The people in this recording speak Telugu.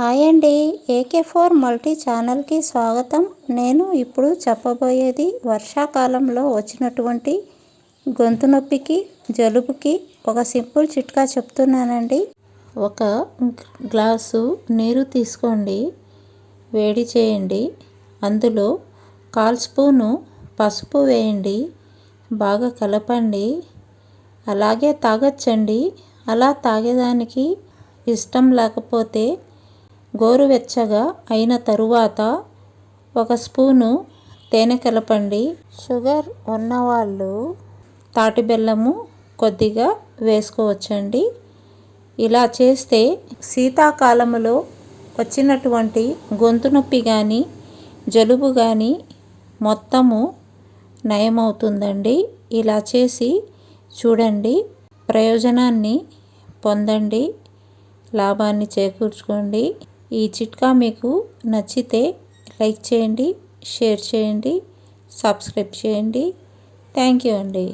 హాయ్ అండి. ఏకే ఫోర్ మల్టీ ఛానల్కి స్వాగతం. నేను ఇప్పుడు చెప్పబోయేది వర్షాకాలంలో వచ్చినటువంటి గొంతు నొప్పికి జలుబుకి ఒక సింపుల్ చిట్కా చెప్తున్నానండి. ఒక గ్లాసు నీరు తీసుకోండి. వేడి చేయండి. అందులో కాల్ స్పూను పసుపు వేయండి. బాగా కలపండి. అలాగే తాగొచ్చండి. అలా తాగేదానికి ఇష్టం లేకపోతే గోరువెచ్చగా అయిన తరువాత ఒక స్పూను తేనె కలపండి. షుగర్ ఉన్నవాళ్ళు తాటి బెల్లము కొద్దిగా వేసుకోవచ్చండి. ఇలా చేస్తే శీతాకాలంలో వచ్చినటువంటి గొంతు నొప్పి కానీ జలుబు కానీ మొత్తము నయమవుతుందండి. ఇలా చేసి చూడండి ప్రయోజనాన్ని పొందండి లాభాన్ని చేకూర్చుకోండి. ఈ చిట్కా మీకు నచ్చితే లైక్ చేయండి షేర్ చేయండి సబ్స్క్రైబ్ చేయండి. థ్యాంక్ యూ అండి.